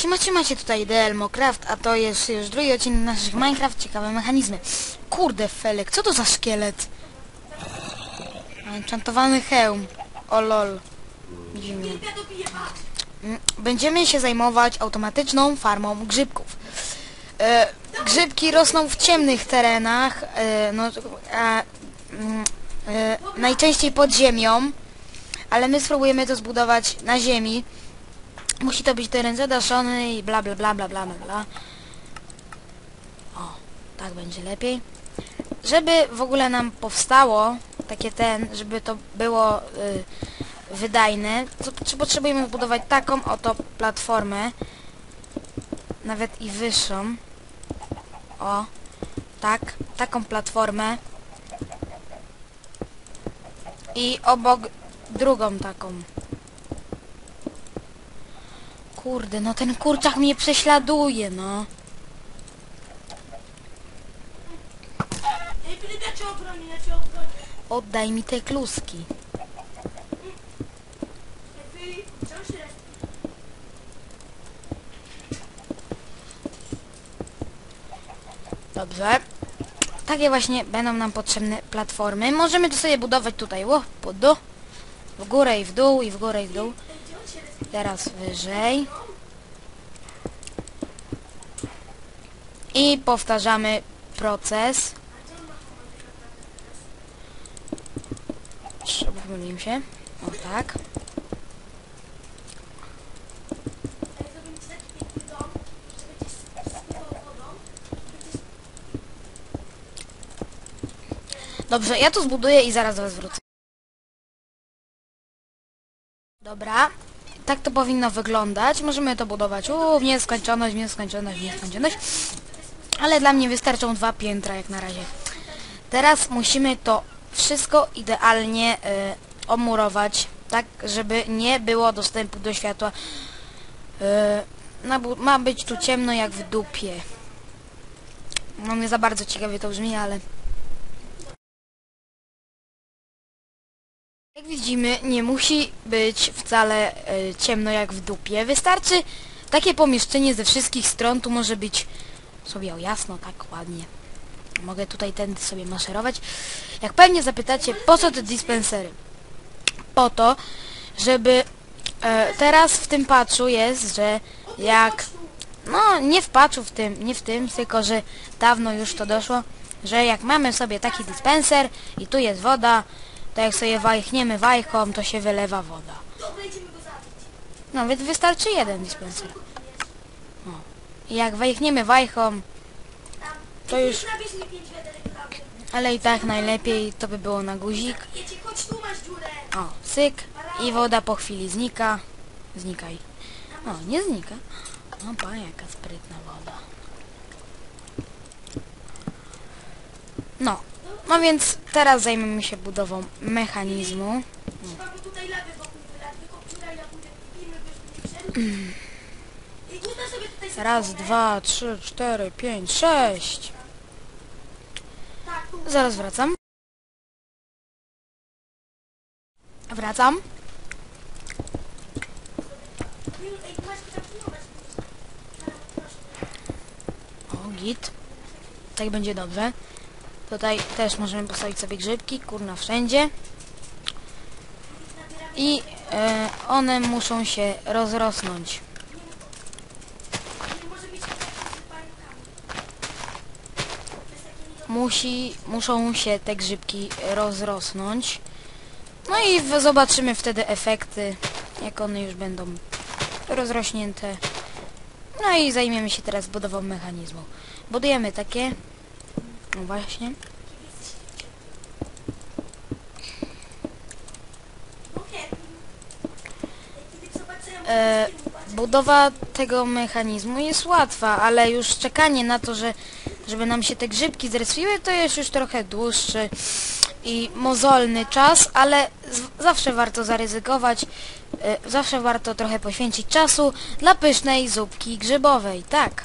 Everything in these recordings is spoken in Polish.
Siemacie, macie tutaj Delmocraft, a to jest już drugi odcinek naszych Minecraft, ciekawe mechanizmy. Kurde, Felek, co to za szkielet? Enchantowany hełm. O lol. Mm, Będziemy się zajmować automatyczną farmą grzybków. E, grzybki rosną w ciemnych terenach, e, no, a, mm, e, najczęściej pod ziemią, ale my spróbujemy to zbudować na ziemi. Musi to być teren zadaszony i bla bla bla bla bla bla. O, tak będzie lepiej. Żeby w ogóle nam powstało takie ten, żeby to było y, wydajne, to potrzebujemy zbudować taką oto platformę, nawet i wyższą. O, tak, taką platformę. I obok drugą taką. Kurde, no ten kurczak mnie prześladuje, no. Oddaj mi te kluski. Dobrze. Takie właśnie będą nam potrzebne platformy. Możemy to sobie budować tutaj, o, pod dół. W górę i w dół, i w górę i w dół. Teraz wyżej. I powtarzamy proces. Pomyliłem się. O tak. Dobrze, ja to zbuduję i zaraz do was wrócę. Dobra, tak to powinno wyglądać. Możemy to budować u, w nieskończoność, w nieskończoność, w nieskończoność. Ale dla mnie wystarczą dwa piętra jak na razie. Teraz musimy to wszystko idealnie e, omurować, tak żeby nie było dostępu do światła. Bu- ma być tu ciemno jak w dupie. No nie za bardzo ciekawie to brzmi, ale... widzimy, nie musi być wcale e, ciemno jak w dupie. Wystarczy takie pomieszczenie ze wszystkich stron. Tu może być sobie o jasno, tak ładnie. Mogę tutaj tędy sobie maszerować. Jak pewnie zapytacie, po co te dispensery? Po to, żeby e, teraz w tym patchu jest, że jak no nie w patchu w tym, nie w tym, tylko że dawno już to doszło, że jak mamy sobie taki dispenser i tu jest woda, to jak sobie wajchniemy wajchą, to się wylewa woda. No więc wystarczy jeden dispenser. O. I jak wajchniemy wajchą. To już- ale i tak najlepiej to by było na guzik. O, syk i woda po chwili znika. Znikaj. O, nie znika. O, pa, jaka sprytna woda. No, no więc teraz zajmiemy się budową mechanizmu. Raz, dwa, trzy, cztery, pięć, sześć. Zaraz wracam. Wracam. O, git. Tak będzie dobrze. Tutaj też możemy postawić sobie grzybki, kurna wszędzie. I e, one muszą się rozrosnąć. Musi, muszą się te grzybki rozrosnąć. No i zobaczymy wtedy efekty, jak one już będą rozrośnięte. No i zajmiemy się teraz budową mechanizmu. Budujemy takie. No właśnie. E, budowa tego mechanizmu jest łatwa, ale już czekanie na to, że żeby nam się te grzybki zrespiły, to jest już trochę dłuższy i mozolny czas, ale zawsze warto zaryzykować, e, zawsze warto trochę poświęcić czasu dla pysznej zupki grzybowej, tak.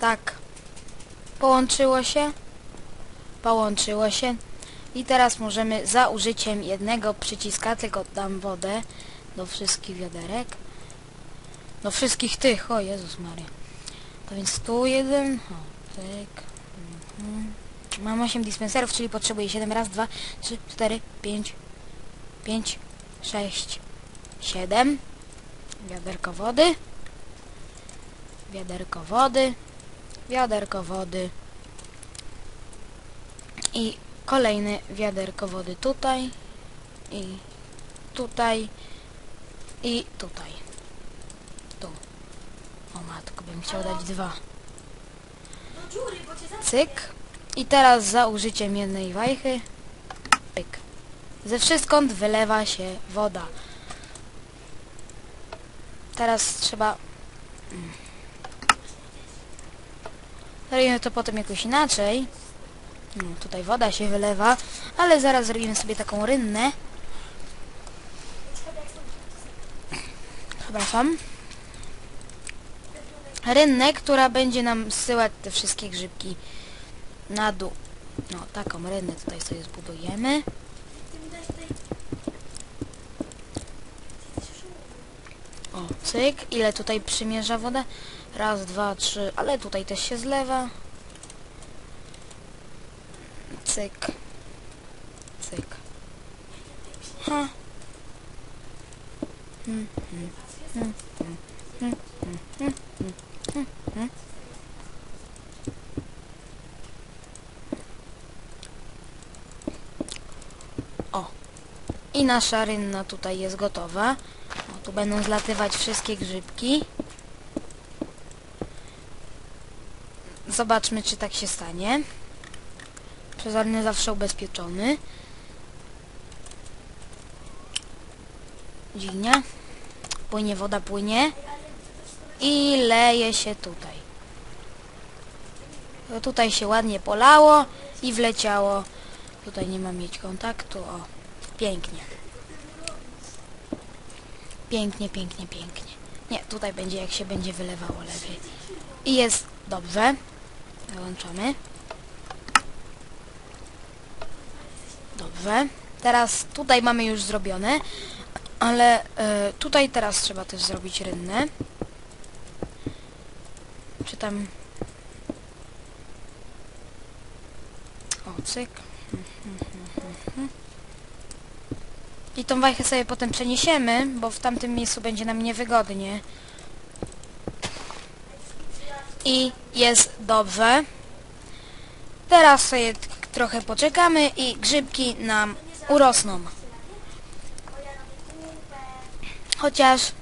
Tak. Połączyło się. Połączyło się. I teraz możemy za użyciem jednego przyciska, tylko dam wodę do wszystkich wiaderek. Do wszystkich tych, o Jezus Maria. To więc tu jeden, o. Mhm. Mam 8 dispenserów, czyli potrzebuję 7 raz, 2, 3, 4, 5, 5, 6, 7. Wiaderko wody. Wiaderko wody. Wiaderko wody. I kolejne wiaderko wody tutaj. I tutaj. I tutaj. Tu. O matko, bym chciał dać dwa. Cyk. I teraz za użyciem jednej wajchy. Pyk. Ze wszystkąd wylewa się woda. Teraz trzeba... Zrobimy to potem jakoś inaczej. No, tutaj woda się wylewa, ale zaraz zrobimy sobie taką rynnę. Przepraszam. Rynnę, która będzie nam zsyłać te wszystkie grzybki na dół. No, taką rynnę tutaj sobie zbudujemy. O, cyk. Ile tutaj przymierza woda? Raz, dwa, trzy, ale tutaj też się zlewa. Cyk. Cyk. Ha. O. I nasza rynna tutaj jest gotowa. O, tu będą zlatywać wszystkie grzybki. Zobaczmy, czy tak się stanie. Przezorny zawsze ubezpieczony. Dźwignia. Płynie, woda płynie. I leje się tutaj. To tutaj się ładnie polało i wleciało. Tutaj nie ma mieć kontaktu. O, pięknie. Pięknie, pięknie, pięknie. Nie, tutaj będzie jak się będzie wylewało lepiej. I jest dobrze. Wyłączamy. Dobrze. Teraz tutaj mamy już zrobione, ale e, tutaj teraz trzeba też zrobić rynnę. Czy tam... O, cyk. I tą wajchę sobie potem przeniesiemy, bo w tamtym miejscu będzie nam niewygodnie. I jest dobrze. Teraz sobie trochę poczekamy i grzybki nam urosną. Chociaż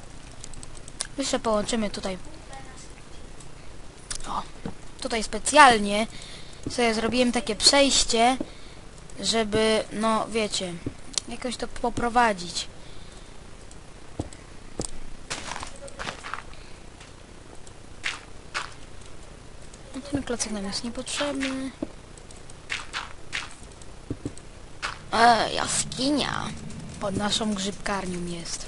jeszcze połączymy tutaj. O, tutaj specjalnie sobie zrobiłem takie przejście, żeby, no wiecie, jakoś to poprowadzić. No ten klocek nam jest niepotrzebny. E, jaskinia. Pod naszą grzybkarnią jest.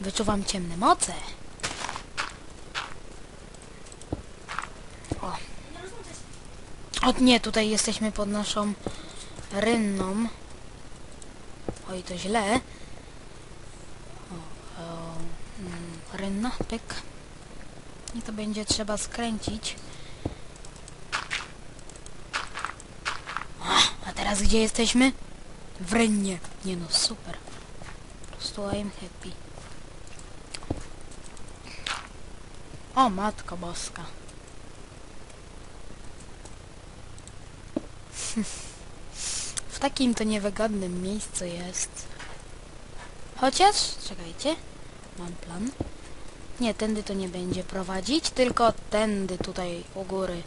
Wyczuwam ciemne moce. O. O nie, tutaj jesteśmy pod naszą rynną. Oj, to źle. O, o, mm, rynna, pyk. I to będzie trzeba skręcić. A teraz gdzie jesteśmy? W rynnie. Nie no, super. Po prostu I'm happy. O, matko boska. w takim to niewygodnym miejscu jest. Chociaż, czekajcie, mam plan. Nie, tędy to nie będzie prowadzić, tylko tędy tutaj u góry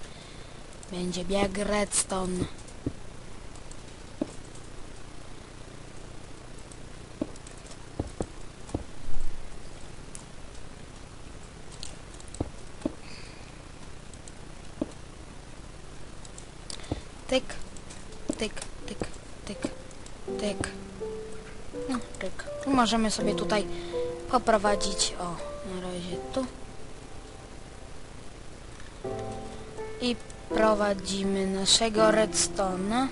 będzie bieg redstone. Tyk, tyk, tyk, tyk, tyk. No, tyk. Możemy sobie tutaj poprowadzić, o, na razie tu. I prowadzimy naszego redstone'a.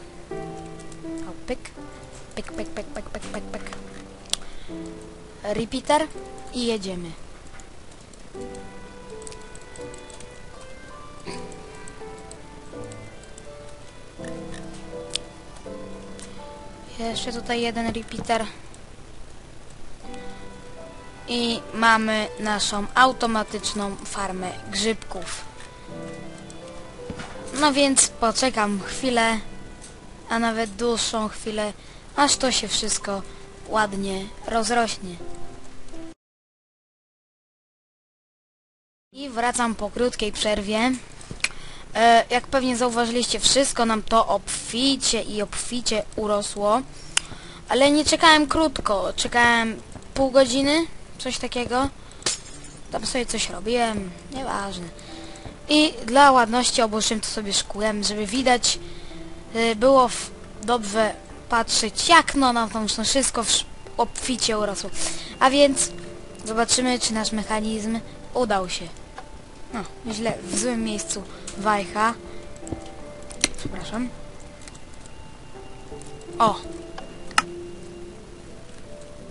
O, pyk. Pyk, pyk, pyk, pyk, pyk, pyk, pyk. Repeater i jedziemy. Jeszcze tutaj jeden repeater i mamy naszą automatyczną farmę grzybków. No więc poczekam chwilę, a nawet dłuższą chwilę, aż to się wszystko ładnie rozrośnie. I wracam po krótkiej przerwie. E, jak pewnie zauważyliście, wszystko nam to obficie i obficie urosło. Ale nie czekałem krótko, czekałem pół godziny, coś takiego. Tam sobie coś robiłem, nieważne. I dla ładności obłożyłem to sobie szkłem, żeby widać y, było dobrze patrzeć, jak no nam tam wszystko obficie urosło. A więc zobaczymy, czy nasz mechanizm udał się. No, źle, w złym miejscu wajcha. Przepraszam. O!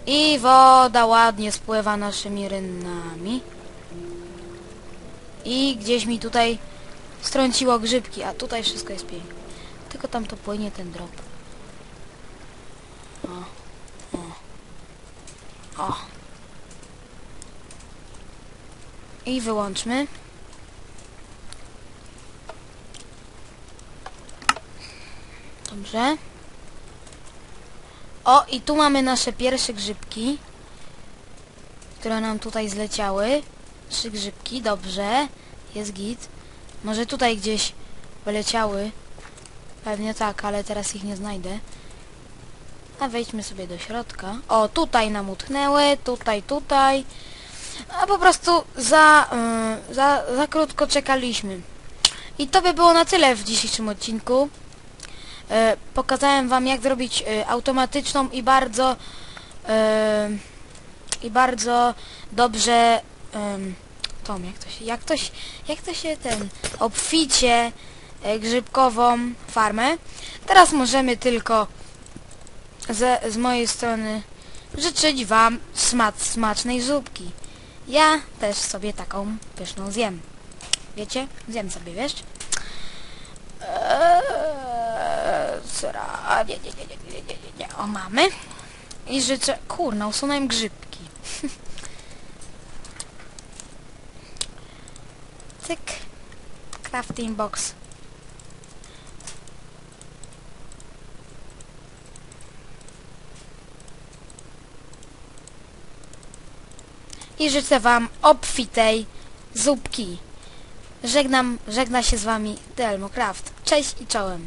I woda ładnie spływa naszymi rynnami. I gdzieś mi tutaj strąciło grzybki, a tutaj wszystko jest pięknie. Tylko tam to płynie ten drop. O, o, o. I wyłączmy. Dobrze. O, i tu mamy nasze pierwsze grzybki, które nam tutaj zleciały. Trzy grzybki, dobrze. Jest git. Może tutaj gdzieś wyleciały. Pewnie tak, ale teraz ich nie znajdę. A wejdźmy sobie do środka. O, tutaj nam utknęły, tutaj, tutaj. A po prostu za, y, za, za krótko czekaliśmy. I to by było na tyle w dzisiejszym odcinku. E, pokazałem wam jak zrobić e, automatyczną i bardzo e, i bardzo dobrze Tom, jak to się, jak to się, jak to się ten obficie grzybkową farmę. Teraz możemy tylko ze, z mojej strony życzyć wam smac, smacznej zupki. Ja też sobie taką pyszną zjem. Wiecie? Zjem sobie, wiesz? Eee, sra- nie, nie, nie, nie, nie, nie, nie. O, mamy. I życzę... Kurna, usunąłem grzybki. Cyk. Crafting box. I życzę wam obfitej zupki. Żegnam, żegna się z wami Delmocraft. Cześć i czołem.